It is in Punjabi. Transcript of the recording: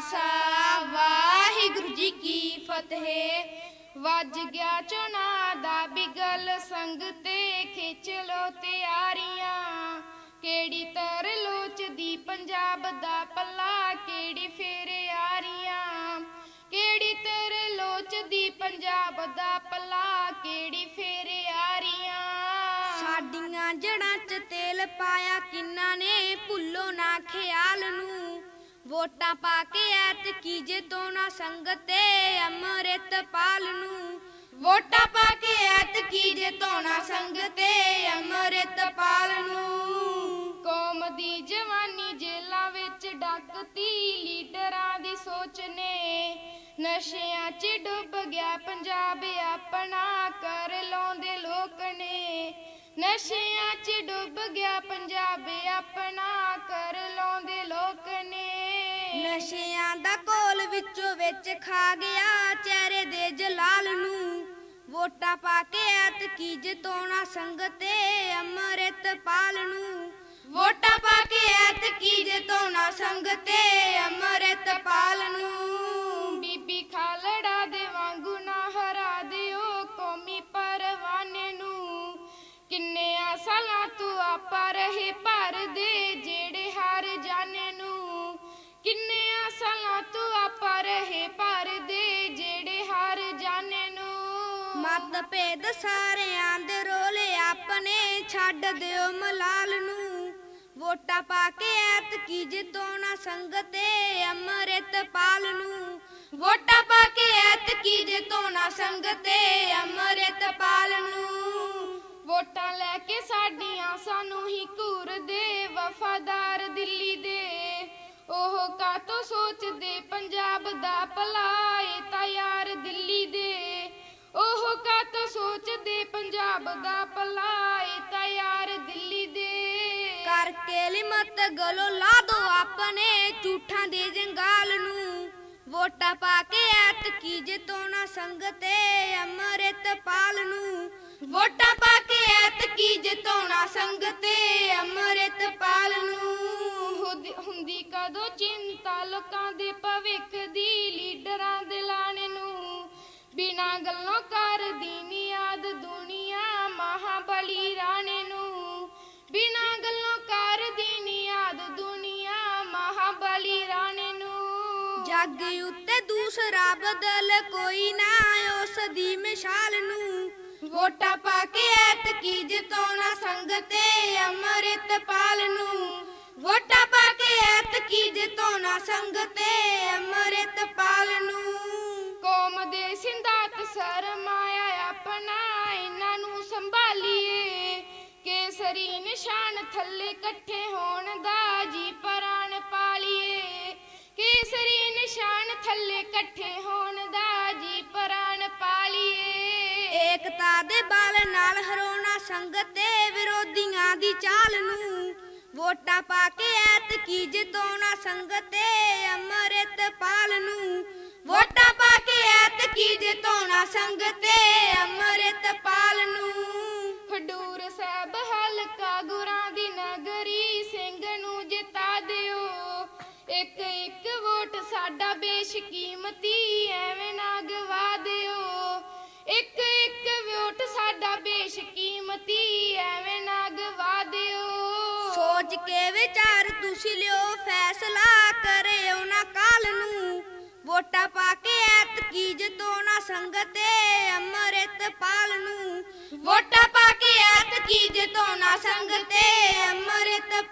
ਖਾਲਸਾ, ਵਾਹਿਗੁਰੂ ਜੀ ਕੀ ਫਤਿਹ। ਵੱਜ ਗਿਆ ਚੁਣਾ ਦਾ ਬਿਗਲ, ਸੰਗ ਤੇ ਖਿੱਚ ਲੋ ਤਿਆਰੀਆਂ। ਕਿਹੜੀ ਤਰ ਲੋਚਦੀ ਪੰਜਾਬ ਦਾ ਪੱਲਾ, ਕਿਹੜੀ ਫੇਰ ਯਾਰੀਆਂ ਕਿਹੜੀ ਤਰ ਲੋਚਦੀ ਪੰਜਾਬ ਦਾ ਪੱਲਾ, ਕਿਹੜੀ ਫੇਰ ਆਰੀਆਂ। ਸਾਡੀਆਂ ਜੜਾਂ 'ਚ ਤੇਲ ਪਾਇਆ, ਕਿੰਨਾ ਨੇ ਭੁੱਲੋ ਨਾ ਖਿਆਲ ਨੂੰ। ਵੋਟਾਂ ਪਾ ਕੇ ਐਤ ਕੀ ਜਿੱਤੋਂ ਨਾ ਸੰਗਤੇ ਅੰਮ੍ਰਿਤ ਪਾਲ ਨੂੰ। ਵੋਟਾਂ ਪਾ ਕੇ ਐਤ ਕੀ ਜੇ ਧੋਣਾ ਸੰਗ ਨੂੰ। ਕੌਮ ਦੀ ਜਵਾਨੀ ਜੇਲਾਂ ਵਿੱਚ ਡੱਕਤੀ, ਲੀਡਰਾਂ ਦੀ ਸੋਚ ਨੇ। ਨਸ਼ਿਆਂ 'ਚ ਡੁੱਬ ਗਿਆ ਪੰਜਾਬ, ਆਪਣਾ ਕਰ ਲਾਉਂਦੇ ਲੋਕ ਨੇ। ਨਸ਼ਿਆਂ 'ਚ ਡੁੱਬ ਗਿਆ ਪੰਜਾਬ, ਆਪਣਾ ਕਰ ਲਾਉਂਦੇ ਲੋਕ ਨੇ ਨਸ਼ਿਆਂ ਦਾ ਕੋਲ ਵਿੱਚੋਂ ਵਿੱਚ ਖਾ ਗਿਆ ਚਿਹਰੇ ਦੇ ਜਲਾਲ ਨੂੰ। ਵੋਟਾਂ ਪਾ ਕੇ ਐਤ ਕੀ ਜਿੱਤੋਂ ਨਾ ਸੰਗਤੇ ਅੰਮ੍ਰਿਤ ਪਾ ਮਤ ਸਾਰਿਆਂ ਦੇ ਰੋਲੇ ਆਪਣੇ ਛੱਡ ਦਿਓ ਮਲਾਲ ਨੂੰ। ਵੋਟਾਂ ਪਾ ਕੇ ਐਤ ਕੀ ਜਿੱਤੋਂ ਸੰਗਤੇ ਅੰਮ੍ਰਿਤ ਪਾਲ ਨੂੰ। ਵੋਟਾਂ ਪਾ ਕੇ ਐਤ ਕੀ ਜੇ ਧੋਣਾ ਸੰਗ ਤੇ ਅੰਮ੍ਰਿਤ ਪਾਲ ਨੂੰ। ਵੋਟਾਂ ਲੈ ਕੇ ਸਾਡੀਆਂ ਸਾਨੂੰ ਹੀ ਘੂਰਦੇ ਵਫਾਦਾਰ ਦਿੱਲੀ ਦੇ। ਉਹ ਕਾਤੋਂ ਸੋਚਦੇ, ਪੰਜਾਬ ਦਾ ਭਲਾ ਏ ਸੋਚਦੇ ਪੰਜਾਬ ਦਾ ਭਲਾ ਏ ਤਾਂ ਯਾਰ ਦਿੱਲੀ ਦੇ। ਕਰਕੇ ਲਿਮਤ ਗਲੋ ਲਾ ਦੋ ਆਪਣੇ ਝੂਠਾਂ ਦੇ ਜੰਗਾਲ ਨੂੰ। ਵੋਟਾਂ ਪਾ ਕੇ ਐਤ ਕੀ ਜਿੱਤੋਂ ਨਾ ਸੰਗਤੇ ਅੰਮ੍ਰਿਤ ਪਾਲ ਨੂੰ। ਵੋਟਾਂ ਪਾ ਕੇ ਐਤ ਕੀ ਜਿਤਾਉਣਾ ਸੰਗ ਤੇ ਅੰਮ੍ਰਿਤ ਪਾਲ ਨੂੰ। ਹੁਦ- ਹੁੰਦੀ ਕਦੋਂ ਚਿੰਤਾ ਲੋਕਾਂ ਦੇ ਭਵਿੱਖ ਦੀ ਲੀਡਰਾਂ ਦੇ ਲਾਣੇ ਨੂੰ। ਬਿਨਾ ਗੱਲੋਂ ਕਰਦੀ ਨੀ ਜੱਗ ਉੱਤੇ ਦੂਸਰਾ ਬਦਲ ਕੋਈ ਨਾ ਉਸ ਦੀ ਮਿਸਾਲ ਨੂੰ। ਵੋਟਾਂ ਪਾ ਕੇ ਐਤ ਕੀ ਜਿਤਾਉਣਾ ਸੰਗ ਤੇ ਨੂੰ। ਵੋਟਾਂ ਪਾ ਕੇ ਐਤ ਕੀ ਜਿਤਾਉਣਾ ਸੰਗ ਤੇ ਨੂੰ। ਕੌਮ ਦੇ ਸਿੰਦਾਤ ਸਰਮਾਇਆ ਆਪਣਾ, ਇਹਨਾਂ ਨੂੰ ਸੰਭਾਲੀਏ। ਕੇਸਰੀ ਨਿਸ਼ਾਨ ਥੱਲੇ ਇਕੱਠੇ ਹੋਣ ਦਾ ਜੀ ਪ੍ਰਾਣ ਪਾਲੀਏ। ਕੇਸਰੀ ਨਿਸ਼ਾਨ ਥੱਲੇ ਇਕੱਠੇ ਹੋਣ ਦਾ ਜੀ ਪ੍ਰਾਣ ਪਾਲੀਏ। ਏਕਤਾ ਦੇ ਬਲ ਨਾਲ ਹਰੋਣਾ ਸੰਗਤੇ ਵਿਰੋਧੀਆਂ ਦੀ ਚਾਲ ਨੂੰ ਵੋਟਾਂ ਪਾ ਕੇ ਐਤ ਕੀ ਜਿਤਾਉਣਾ ਸੰਗਤੇ ਅੰਮ੍ਰਿਤ ਪਾਲ ਨੂੰ ਵੋਟਾਂ ਪਾ ਕੇ ਐਤ ਕੀ ਜਿਤਾਉਣਾ ਸੰਗ ਤੇ ਅੰਮ੍ਰਿਤ ਪਾਲ ਨੂੰ। ਖਡੂਰ ਸਾਹਿਬ ਹਲਕਾ ਗੁਰਾਂ ਦੀ ਨਗਰੀ ਸਿੰਘ ਨੂੰ ਜਿਤਾ ਦਿਓ। ਇੱਕ ਇੱਕ ਵੋਟ ਸਾਡਾ ਬੇਸ਼ਕੀਮਤੀ, ਐਵੇਂ ਨਾ ਗਵਾ ਦਿਓ ਇੱਕ ਇੱਕ ਵੋਟ ਸਾਡਾ ਬੇਸ਼ਕੀਮਤੀ, ਐਵੇਂ ਨਾ ਗਵਾ ਦਿਓ ਸੋਚ ਕੇ ਵਿਚਾਰ ਤੁਸੀਂ ਲਿਓ, ਫੈਸਲਾ ਕਰਿਓ ਨਾ ਕਾਲ ਨੂੰ। ਵੋਟਾਂ ਪਾ ਕੇ ਐਤ ਕੀ ਜਿਤਾਉਣਾ ਸੰਗਤੇ ਅੰਮ੍ਰਿਤ ਪਾਲ ਨੂੰ। ਵੋਟਾਂ ਪਾ ਕੇ ਐਤ ਕੀ ਜਿਤਾਉਣਾ ਸੰਗ ਤੇ ਅੰਮ੍ਰਿਤ